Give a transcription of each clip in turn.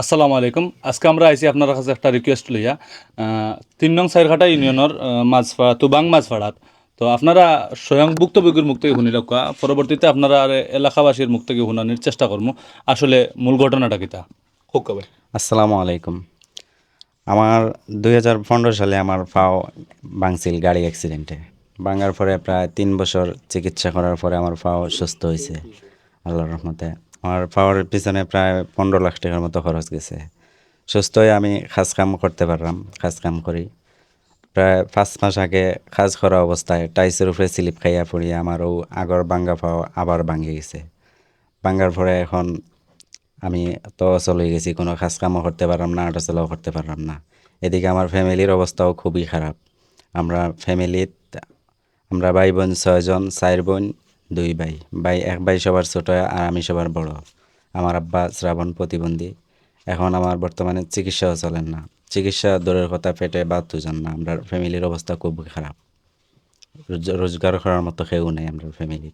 আসসালামু আলাইকুম। আজকে আমরা আইছি আপনার কাছে একটা রিকোয়েস্ট লইয়া। তিন নং সাইরঘাটা ইউনিয়নের মাঝফা, তুবাং মাঝফাড়াত তো আপনারা স্বয়ং ভুক্তভোগীর মুখ থেকে শুনি রাখা পরবর্তীতে আপনারা আর এলাকাবাসীর মুখ থেকে শুনানির চেষ্টা করব আসলে মূল ঘটনাটা কিতা? হোক কবে? আসসালামু আলাইকুম। আমার দুই হাজার পনেরো সালে আমার পাও ভাঙছিল গাড়ি অ্যাক্সিডেন্টে ভাঙার পরে প্রায় তিন বছর চিকিৎসা করার পরে আমার পাও সুস্থ হয়েছে আল্লাহর রহমতে। আমার পাওয়ার পিছনে প্রায় পনেরো লাখ টাকার মতো খরচ গেছে। সুস্থ হয়ে আমি কাজ কাম করতে পারলাম কাজ কাম করি। প্রায় পাঁচ মাস আগে কাজ করা অবস্থায় টাইসের উপরে স্লিপ খাইয়া পড়িয়ে আমারও আগর ভাঙ্গা পাও আবার ভাঙে গেছে। ভাঙ্গার পরে এখন আমি তো চলে গেছি, কোনো কাজ কামও করতে পারলাম না আটা চলাও করতে পারলাম না। এদিকে আমার ফ্যামিলির অবস্থাও খুবই খারাপ। আমরা ফ্যামিলিত, আমরা ভাই বোন ছয়জন, চার বোন দুই ভাই। ভাই এক ভাই সবার ছোট আর আমি সবার বড়। আমার আব্বা শ্রাবণ প্রতিবন্ধী। এখন আমার বর্তমানে চিকিৎসাও চলেন না। চিকিৎসা দূরের কথা পেটে বা দুজন না। আমরা ফ্যামিলির অবস্থা খুব খারাপ। রোজগার করার মতো কেউ নেই আমরা ফ্যামিলি।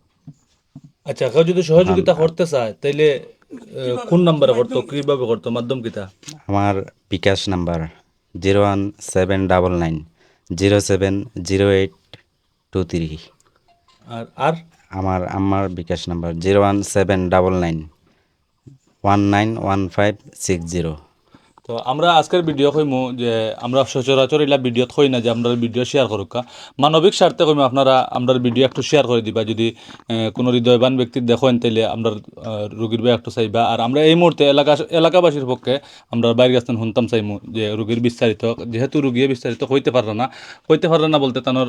আচ্ছা কেউ যদি সহযোগিতা করতে চায় তাইলে কোন নাম্বারে করতো কীভাবে করতো? মাধ্যম কিতা আমার bKash number zero one seven double nine zero seven zero eight two three. আর আর? আমার আমার bKash number zero one seven double nine one nine one five six zero. তো আমরা আজকের ভিডিও কইমু যে আমরা সচরাচর এলা ভিডিওত কই না যে আমরা ভিডিও শেয়ার করুক মানবিক স্বার্থে কইমু আপনারা আমরা ভিডিও একটু শেয়ার করে দিবা। যদি কোনো হৃদয়বান ব্যক্তি দেখেন তাইলে আমরা রুগীর বই একটু চাইবা। আর আমরা এই মুহূর্তে এলাকা, এলাকাবাসীর পক্ষে আমরা বাইরে আসতেন শুনতাম চাইমু যে রুগীর বিস্তারিত। যেহেতু রুগীয়ে বিস্তারিত কইতে পারল না, কইতে পারল না বলতে তানোর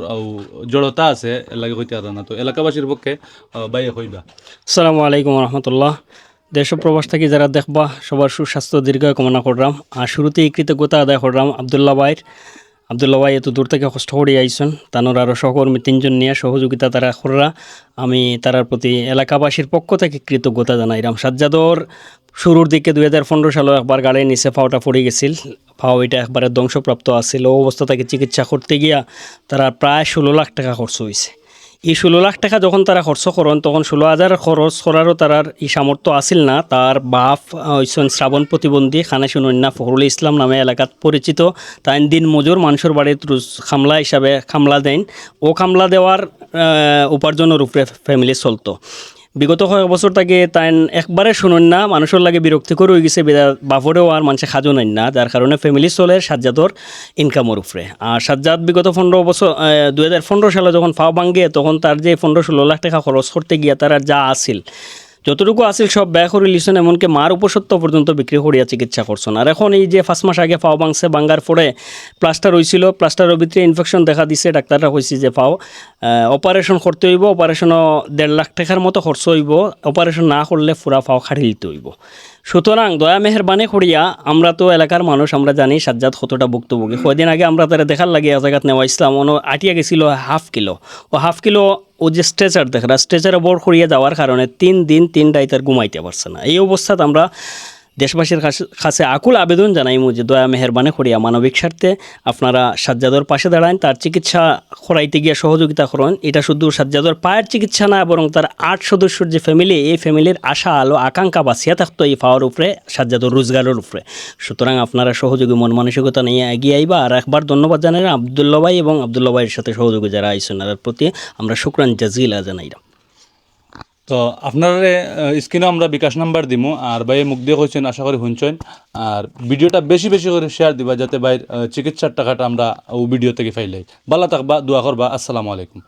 জড়তা আছে এলাকা কইতে পারল না। তো এলাকাবাসীর পক্ষে বাইরে কইবা। আসসালামু আলাইকুম রহমতুল্লাহ। দেশ প্রবাস থেকে যারা দেখবা, সবার সুস্বাস্থ্য দীর্ঘায়ু কামনা করলাম। আর শুরুতেই কৃতজ্ঞতা আদায় করলাম আবদুল্লাহ ভাইয়ের। আবদুল্লাহ ভাই এত দূর থেকে কষ্ট করে আইসন তানোর আরও সহকর্মী তিনজন নিয়ে সহযোগিতা তারা কররা। আমি তারার প্রতি এলাকাবাসীর পক্ষ থেকে কৃতজ্ঞতা জানাইলাম সাজ্জাদর শুরুর দিকে দুই হাজার পনেরো সালে একবার গাড়ির নিচে ফাওটা পড়ে গেছিল। ফাও এটা একবারে ধ্বংসপ্রাপ্ত আছিল। ও অবস্থা তাকে চিকিৎসা করতে গিয়া তারা প্রায় ষোলো লাখ টাকা খরচ হয়েছে এই ষোলো লাখ টাকা যখন তারা খরচ করেন, তখন ষোলো হাজার খরচ করারও তার এই সামর্থ্য আসিল না। তার বাপ হইছেন শ্রাবণ প্রতিবন্ধী খানাসুন অন্যা ফখরুল ইসলাম নামে এলাকাত পরিচিত। তাই দিন মজুর মানুষের বাড়িত রোজ খামলা হিসাবে খামলা দেন। ও খামলা দেওয়ার উপার্জনের উপরে ফ্যামিলি চলতো। বিগত কয়েক বছর তাকে তাই একবারে শুনুন না, মানুষের লাগে বিরক্তিকর হয়ে গেছে বাফরেও আর মানুষে খাজো নেন না, যার কারণে ফ্যামিলি চলে সাজ্জাদর ইনকামের উপরে। আর সাজ্জাদ বিগত পনেরো বছর দু হাজার পনেরো সালে যখন ফাও ভাঙ্গে তখন তার যে পনেরো ষোলো লাখ টাকা খরচ করতে গিয়া তার যা আসিল যতটুকু আসিল সব ব্যয় করে লিছেন, এমনকি মার উপসত্ব পর্যন্ত বিক্রি করিয়া চিকিৎসা করছেন। আর এখন এই যে পাঁচ মাস আগে ফাও ভাঙছে বাঙ্গার পরে প্লাস্টার হয়েছিল প্লাস্টারের ভিতরে ইনফেকশন দেখা দিছে, ডাক্তাররা কইছে যে ফাও অপারেশন করতে হইব অপারেশনও দেড় লাখ টাকার মতো খরচ হইব অপারেশন না করলে পুরা ফাও খাড়ি দিতে হইব। সুতরাং দয়া মেহরবানি করিয়া আমরা তো এলাকার মানুষ, আমরা জানি সাজ্জাদ কতটা ভুক্তভোগী। কয়দিন আগে আমরা তারা দেখার লাগে এক জায়গাত নেওয়া ইসলাম ono আটিয়া গেছিল হাফ কিলো। ও হাফ কিলো ও যে স্ট্রেচার দেখা স্ট্রেচারে বড় করিয়া যাওয়ার কারণে তিন দিন তিন রাইতার ঘুমাইতে পারছে না। এই অবস্থাত আমরা দেশবাসীর কাছে- আকুল আবেদন জানাইমু যে দয়া, মেহরবানি করিয়া মানবিক স্বার্থে আপনারা সাজ্জাদর পাশে দাঁড়ান, তার চিকিৎসা করাইতে গিয়ে সহযোগিতা করেন। এটা শুধু সাজ্জাদর পায়ের চিকিৎসা না, বরং তার আট সদস্যর যে ফ্যামিলি এই ফ্যামিলির আশা, আলো, আকাঙ্ক্ষা বাঁচিয়া থাকতো এই পাওয়ার উপরে, সাজ্জাদর রোজগারের উপরে। সুতরাং আপনারা সহযোগী মন মানসিকতা নিয়ে এগিয়ে আইবা। আর একবার ধন্যবাদ জানাই আবদুল্লা ভাই এবং আবদুল্লা ভাইয়ের সাথে সহযোগী যারা আইসেন প্রতি আমরা শুক্রান জাজিলা জানাইলাম। তো আপনার স্ক্রিনে আমরা বিকাশ নাম্বার দিমু, আর বাইরে মুখ দিয়ে কইছেন, আশা করি শুনছেন। আর ভিডিওটা বেশি বেশি করে শেয়ার দিবা, যাতে ভাইয়ের চিকিৎসার টাকাটা আমরা ও ভিডিও থেকে ফাইলাই ভালো থাকবা, দোয়া করবা, আসসালামু আলাইকুম।